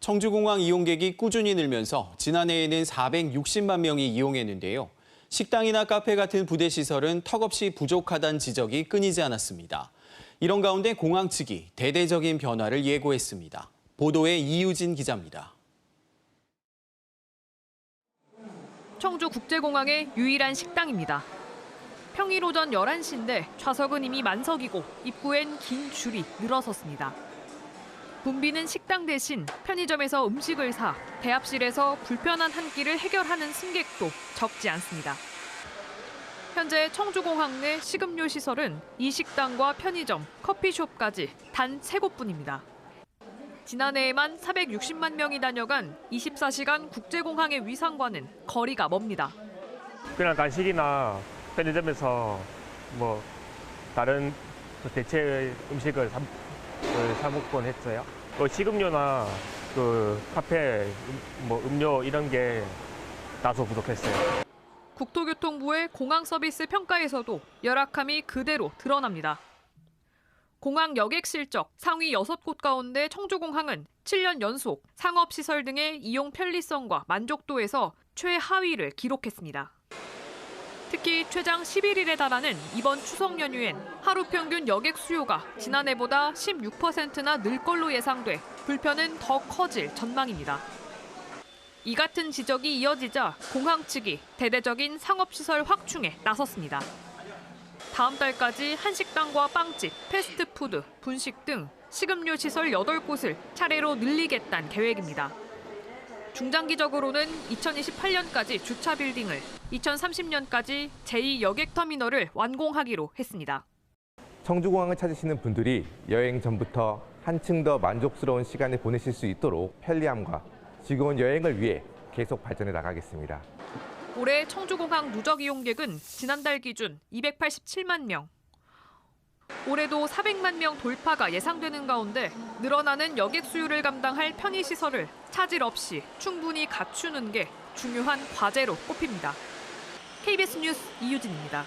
청주공항 이용객이 꾸준히 늘면서 지난해에는 460만 명이 이용했는데요. 식당이나 카페 같은 부대 시설은 턱없이 부족하다는 지적이 끊이지 않았습니다. 이런 가운데 공항 측이 대대적인 변화를 예고했습니다. 보도에 이유진 기자입니다. 청주 국제공항의 유일한 식당입니다. 평일 오전 11시인데 좌석은 이미 만석이고 입구엔 긴 줄이 늘어섰습니다. 붐비는 식당 대신 편의점에서 음식을 사 대합실에서 불편한 한 끼를 해결하는 승객도 적지 않습니다. 현재 청주공항 내 식음료 시설은 이 식당과 편의점, 커피숍까지 단 세 곳뿐입니다. 지난해에만 460만 명이 다녀간 24시간 국제공항의 위상과는 거리가 멉니다. 그냥 간식이나 편의점에서 뭐 다른 그 대체 음식을 사, 그, 사 먹곤 했어요. 뭐 식음료나 그 카페 음, 뭐 음료 이런 게 다소 부족했어요. 국토교통부의 공항 서비스 평가에서도 열악함이 그대로 드러납니다. 공항 여객 실적 상위 6곳 가운데 청주공항은 7년 연속 상업시설 등의 이용 편리성과 만족도에서 최하위를 기록했습니다. 특히 최장 11일에 달하는 이번 추석 연휴엔 하루 평균 여객 수요가 지난해보다 16%나 늘 걸로 예상돼 불편은 더 커질 전망입니다. 이 같은 지적이 이어지자 공항 측이 대대적인 상업시설 확충에 나섰습니다. 다음 달까지 한식당과 빵집, 패스트푸드, 분식 등 식음료 시설 8곳을 차례로 늘리겠다는 계획입니다. 중장기적으로는 2028년까지 주차 빌딩을, 2030년까지 제2여객터미널을 완공하기로 했습니다. 청주공항을 찾으시는 분들이 여행 전부터 한층 더 만족스러운 시간을 보내실 수 있도록 편리함과 즐거운 여행을 위해 계속 발전해 나가겠습니다. 올해 청주공항 누적 이용객은 지난달 기준 287만 명. 올해도 400만 명 돌파가 예상되는 가운데 늘어나는 여객 수요를 감당할 편의 시설을 차질 없이 충분히 갖추는 게 중요한 과제로 꼽힙니다. KBS 뉴스 이유진입니다.